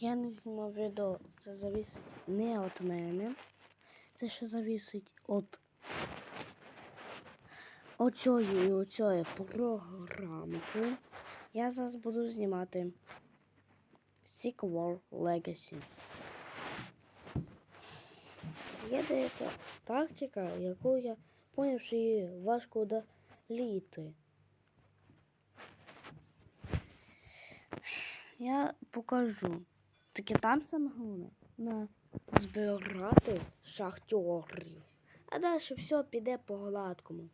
я не знімав відео, це зависить не від мене. Це ще зависить від оцієї і оцієї програмки. Я зараз буду знімати Sequel Legacy. Є деяка тактика, яку я поняв, що її важко удалити. Я покажу. Таке там саме головне на збирати шахтерів. А далі все піде по гладкому.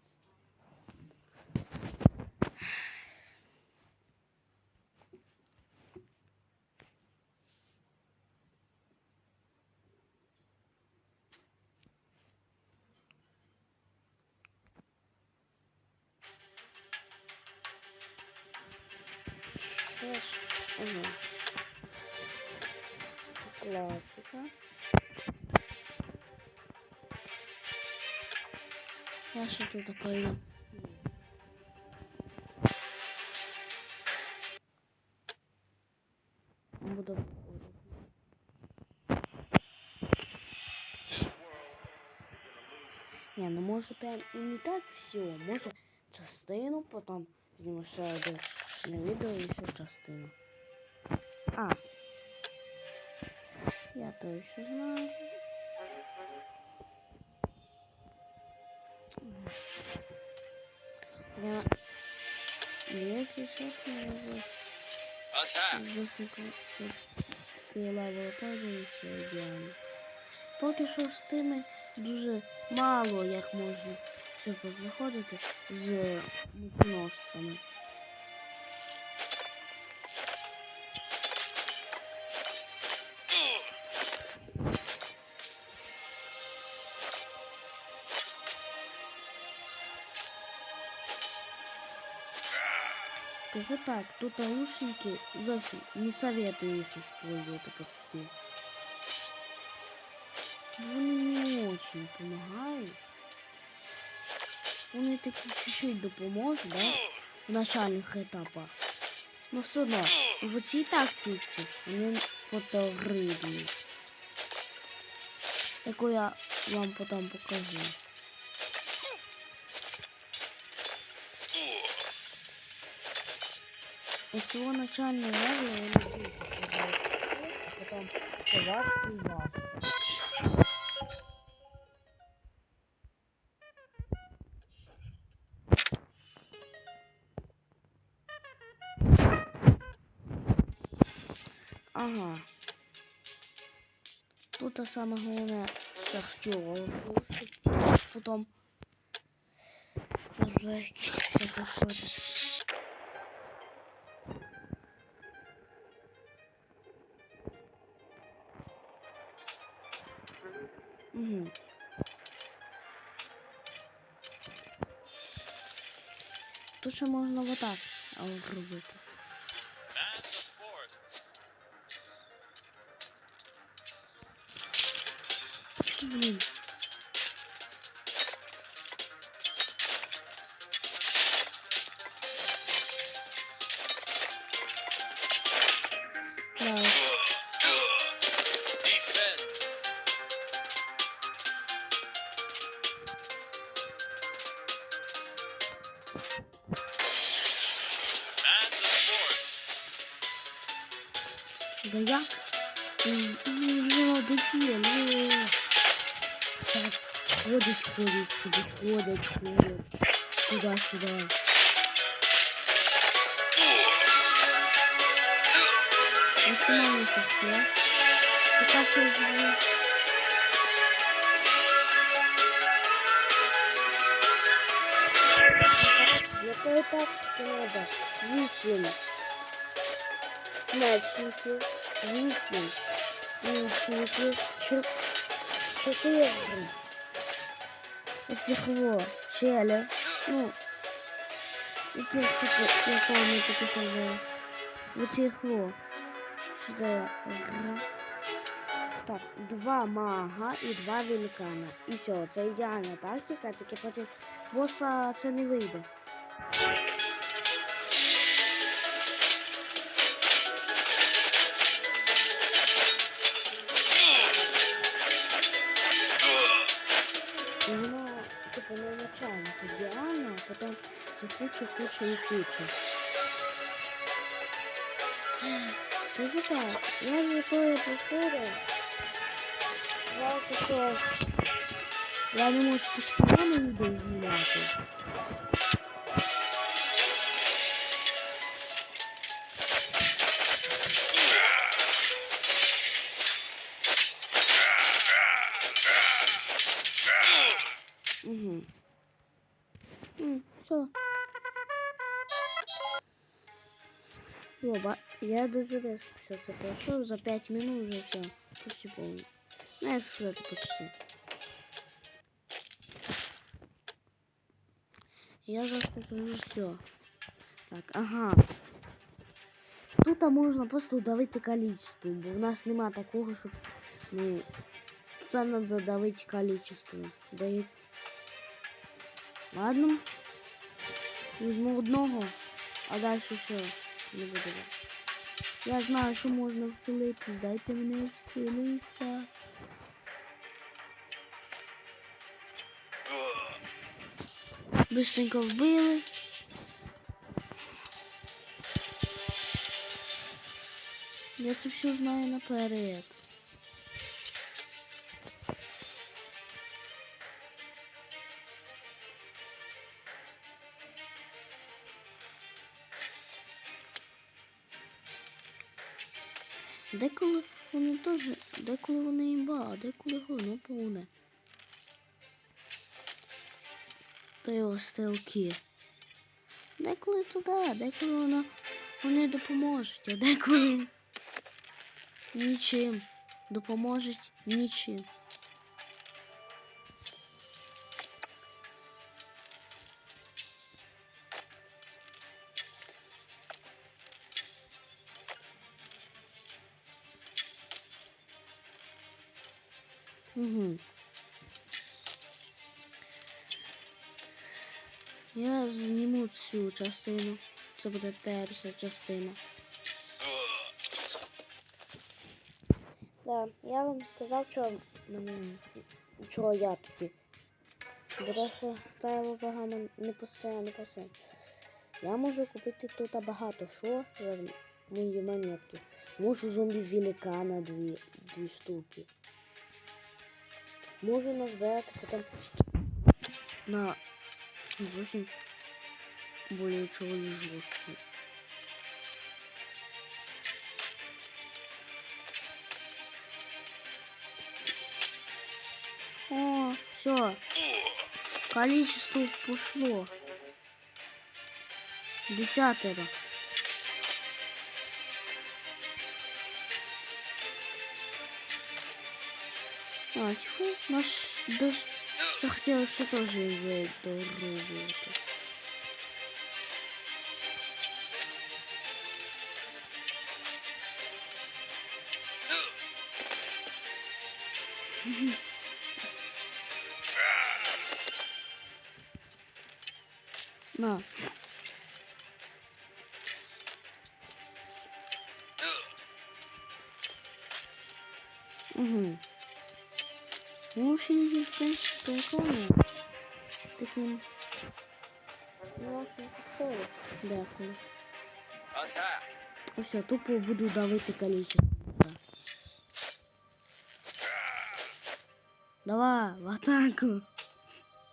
Ага. Классика. Я что тут пою? Буду. Не, ну може прям і не так все. Може частину, потім зніму ще один на відео і ще частину. А. Я то еще знаю. Я... Если честно, я здесь високо ти левел падає все ідеально. Поки що з тими дуже мало як можу все виходити з мутоносцями. Скажу так, тут наушники зовсім не советую их использовать почти. Вони не очень помогають. Вони таки чуть-чуть допоможуть, да? В начальних етапах. Но все одно, в цій тактиці вони потрібні. Яку я вам потім покажу. Ось цього начального левела я не буду показувати. Потім це важко і важко. Ага. Тут а саме головне шахтер. Потім легкий Ще можна отак робити. Да ну. Так, ходить, ходить, собі ходить, ходить. Туди-сюди. Максимально шахтер. Пока все звук. Якої тактики надо? Вісім мечників, вісім лучників, чо- чотири оцих во челя. Ну, таки, якого ми таки ходили. Це? Р. Так, два мага і два великана. І все, це ідеальна тактика, тільки проти боса це не вийде. Куча, куча і куча. Скажу так, я вже коли проходив, жалко, що я не можу постійно відео знімати. Оба. Я дуже без все це пройшов. За 5 минут вже все. Почти повний. Ну, я сказати почти. Я зараз покажу все. Так, ага. Тут можна просто давити количество, бо в нас нема такого, щоб, ну, тут треба давити количество. Дає Ладно. Візьму одного, а далі все. Не буду. Я знаю, що можна вселити. Дайте мені вселитися. Быстренько вбили. Я це все знаю наперед. Теж, деколи вони імба, а деколи говно повне. Та його стрілки. Деколи туди, деколи воно вони допоможуть, а деколи нічим. Допоможуть нічим. Частину. Це буде перша частина. Да, я вам сказав, що мене чого я тоді. Бо та його погано не постійно пасує. Я можу купити тут багато що мої монетки. Можу зомбі великана дві, дві штуки. Можу назбирати потім на зовсім более чего жесткий. О, все. Количество пошло. Десятое. А, тьфу, наш захотел все тоже иметь другу. -то. На. Угу. Ну, ще в принципі, прикольно. Таким. Ну, очень підходить. Дякую. Attack. І все, тупо буду давити количество. Давай, в атаку.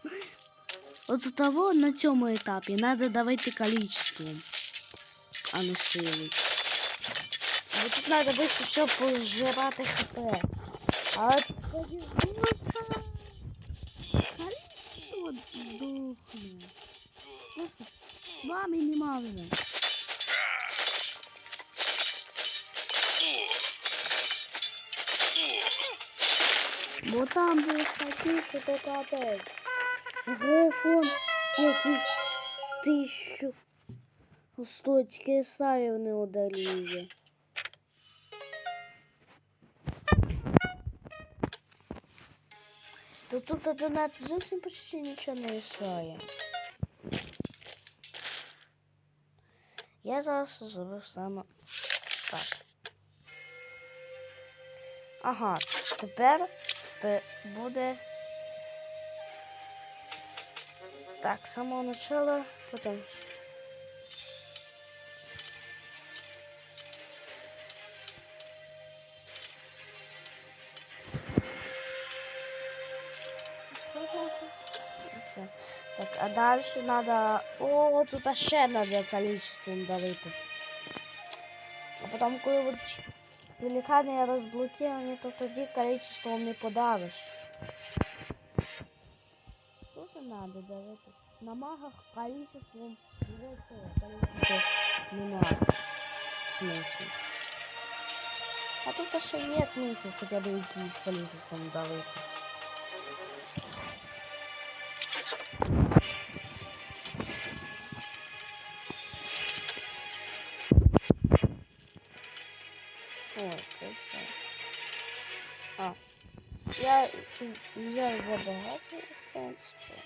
У того на цьому етапі треба давити количеством, а не силою. Бо тут треба быстро все пожирати хп. А тоді количество здохне. Просто два Бо там були такі, що то капець. Грифон, який тисячу стоїть кесарів не одоліє. То тут донат зовсім почти нічого не рішає. Я зараз зробив саме так. Ага, тепер те буде Так, с самого начала потом. Всё. Так, а дальше надо... О, тут ще надо количеством давити. А потом, коли будуть великани розблоковані, то тоді количеством не подавиш. Тут не надо давити. На магах количеством уже це, количество немає смислу. А тут ще є смисл хоча б якийсь количеством давити. Я з- взяв забагато, в принципі.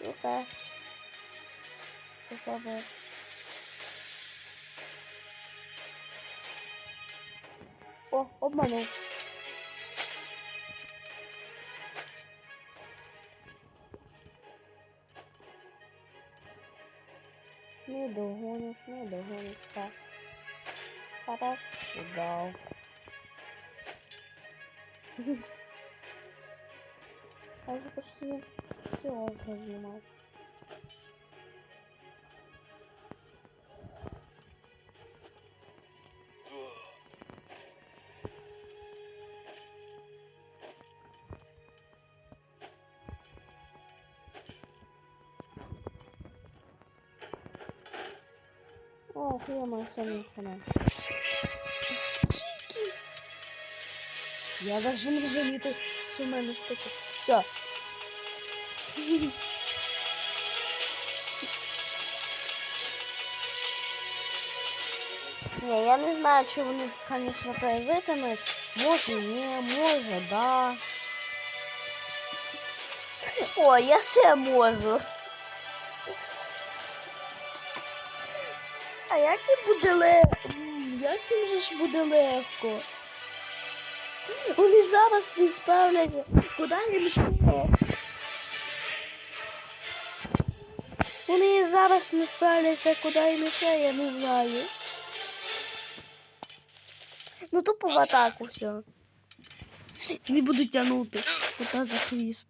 Ну так. Попробую. О, обманув. Не догониш, не догониш, так. Хорошо, дал. Я уже почти все разнимал. О, хрена, все не хрена. Скільки? Я даже не замітив, що в мене стільки. Все. Не, я не знаю, чи вони, конечно, перевитимуть. Може, ні, може, да. О, я ще можу. А як їм буде легко? Як їм же ж буде легко? Вони зараз не справляться. Куди їм ще? Вони зараз не справляться, куди їм ще, я не знаю. Ну тупо в атаку все. Не буду тянути. Куда за хвіст.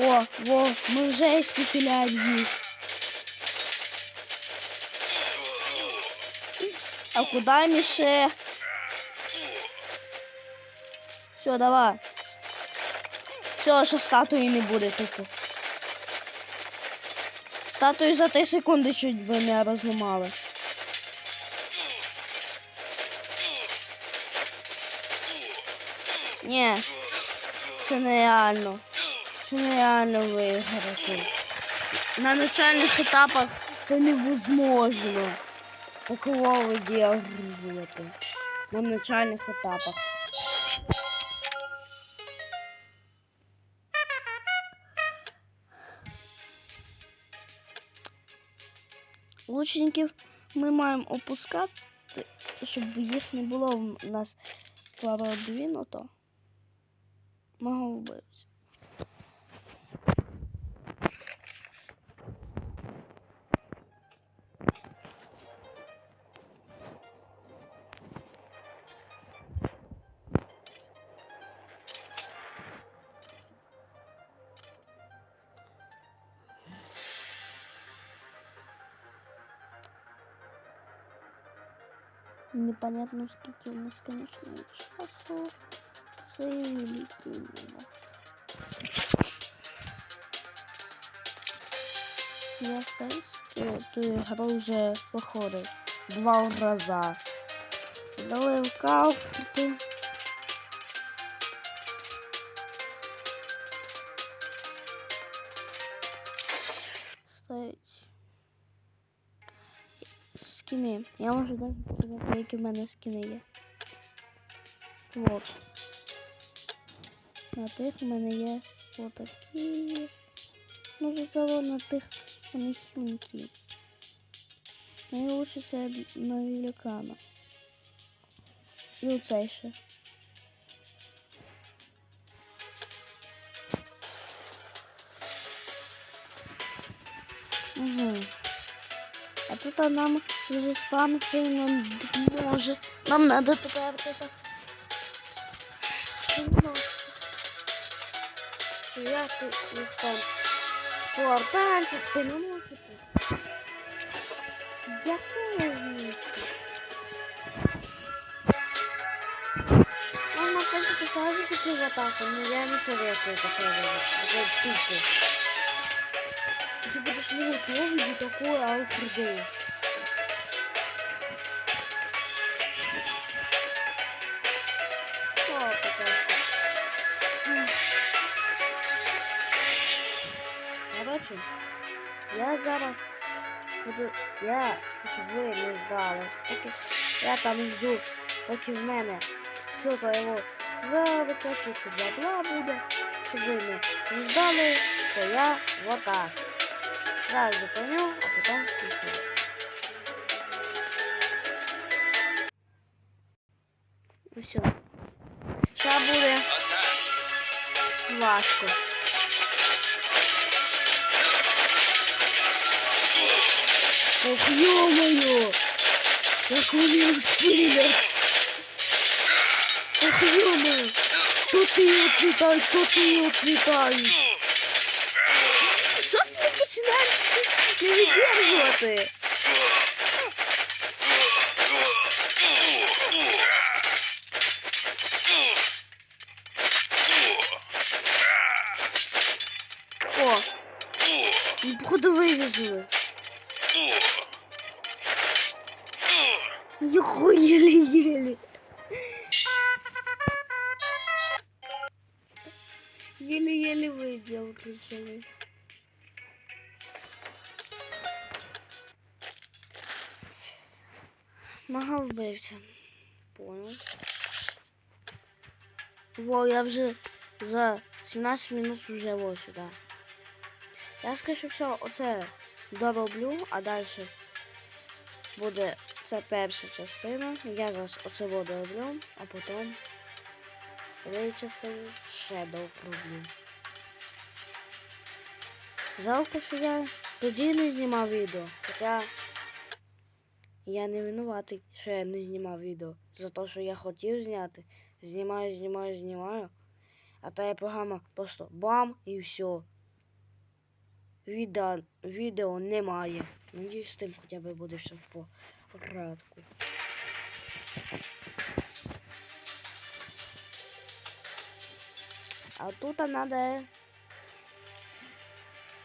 О, во, ми вже іспепеляємо їх. А куди ми ще? Все, давай. Все, що статуї не буде тупо. Статую за 3 секунди чуть би не розламали. Ні, це нереально. Це нереально виграти. На начальних етапах це невозможно такого видержувати. На начальних етапах. Лучників ми маємо опускати, щоб їх не було в нас продвинуто. Мого вбивця. Непонятно скільки у нас, конечно, часу. Це великий мінус. Я, в принципі, ту ігру вже походив два рази. Дали в Стоять. Скини. Я можу навіть показати, які в мене скини є. Вот. На тих в мене є отакі. Ну, тут того на тих вони хімки. Найлучше це на великана. І оцей ще. Угу. А тут нам вже спам сильно може. Нам надо тепер это. Я тут не спам. Спорт, танці, спиноносити. Яке місце? Можно, в атаку, но я не советую делать. Это тупо. Ты будешь видеть ловлю такую. М. Короче, я зараз я, ви не поки я там жду, поки в мене все то його зробиться, кучу бла-бла буде, щоб ви не здали, то я вот так. Зараз зупиню, а потім включу. Ну все. Ще буде Attack. важко. Ох, ё-моё! Як вони розпилять! Ох, ё-моё! Тут і отлітають, тут і отлітають! Не віддержувати! О, Мага вбивця. Понял. Во, я вже за 17 минут вже ось сюди. Я скажу, що оце дороблю, а далі буде це перша частина. Я зараз оце дороблю, а потім другу частину ще дороблю. Жалко, що я тоді не знімав відео. Хоча я не винуватий, що я не знімав відео. За те, що я хотів зняти. Знімаю, знімаю, знімаю. А та я програма просто бам і все. Відео, відео немає. Надіюсь, з тим хоча б буде все в порядку. А тут треба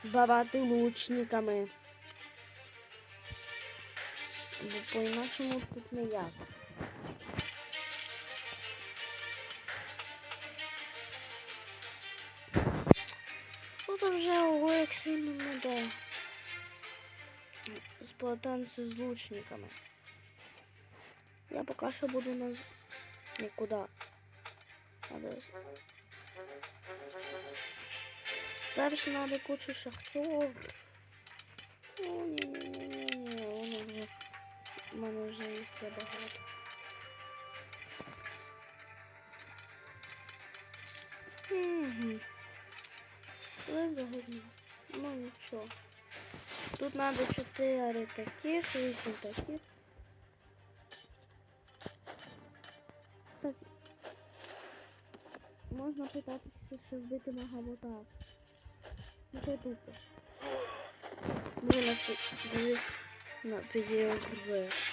барати лучниками. Бо по-інакшому тут не як. Тут вже ого як сильно не йде. Сплатанці з лучниками. Я поки що буду на... Нікуди. Надо... Перше надо кучу шахтер. О, ні-ні-ні-ні-ні, є багато. Угу. Вигодно. Ну нічого. Тут надо 4 таких, 8 таких. Кстати, можна питатися, що вбити мага вот так. Ну це тупо. Блин, нас дивись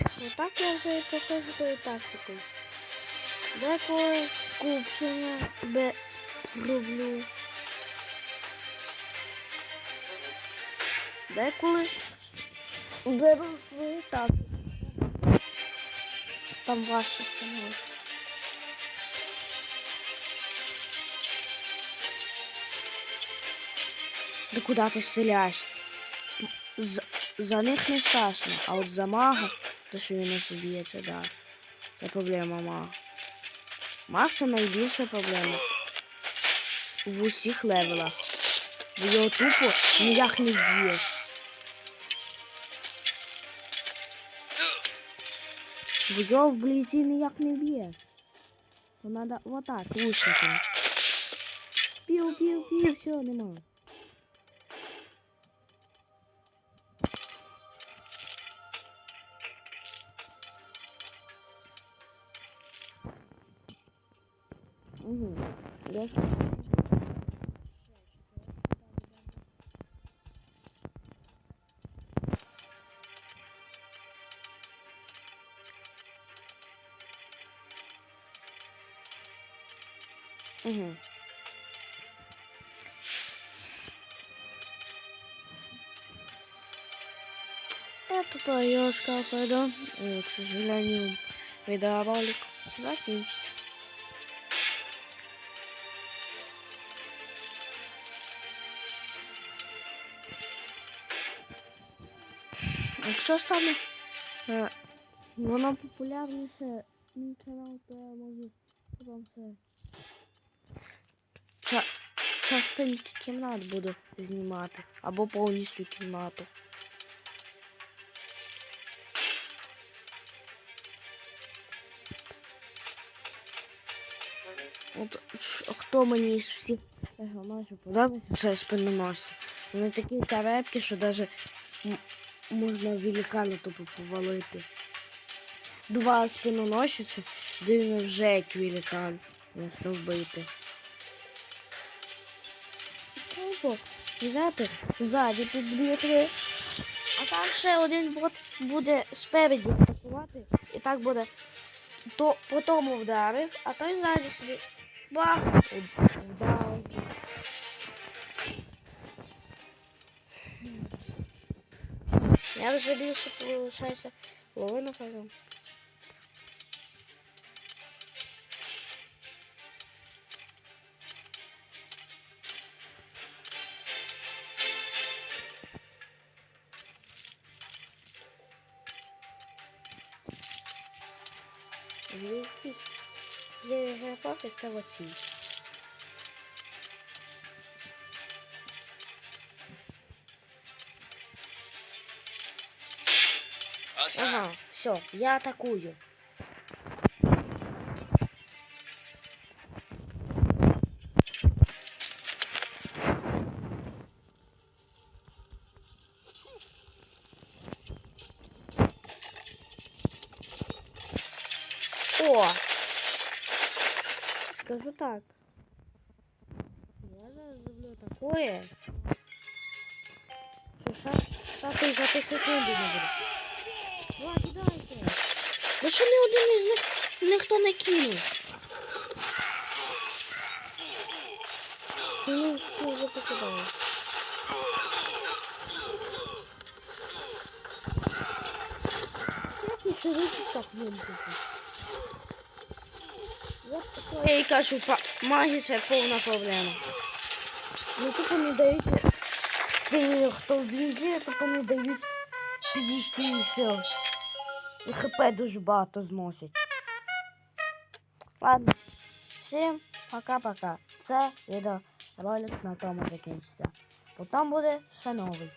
Отак я вже покажу тою тактикою. Деколи скупчення бе роблю. Деколи беру свою тактику. Там важче становиться. Да куда ты стреляешь? За, за них не страшно, а от за мага, то що він нас вб'ється, да. Це проблема мага. Мах це найбільша проблема. В усіх левелах. Бо його тупо ніяк не вб'єш. Бо його вблизі ніяк не вб'єш. То надо вот так, лучником. Пів, пів, пів, все, нема. Это Тоёшка, пойду. И, к сожалению, видеоролик закінчиться. Якщо стане е, воно популярніше, мій канал, то я можу потім це ча частинки кімнат буду знімати. Або повністю кімнату. От хто мені із всіх персонажів подобається, це спиноносці. Вони такі крепкі, що навіть можна великана тупо повалити. Два спиноносця, дивно вже як великан. Можна вбити. Тупо, знаєте, ззаді тут дві. А там ще один бот буде спереді атакувати. І так буде. То по тому вдарив, а той ззаді собі бах! Вдав. Я вже більше виходить половину пройду. Якісь є геопаки, це оці. Ага, все, я атакую. Такое. Що шати за ти секунди не буде. Ва, кидайте. Да що ні один із них ніхто не кинув. Ну, всі вже покидали. Як ми ще вийшли так вимкнути? Я кажу, магія це повна проблема. Ну тупо не дають, ти, хто вблизі, тупо не дають підійти і хп дуже багато зносить. Ладно. Всім пока-пока. Це відео ролик на тому закінчиться. Потім буде ще новий.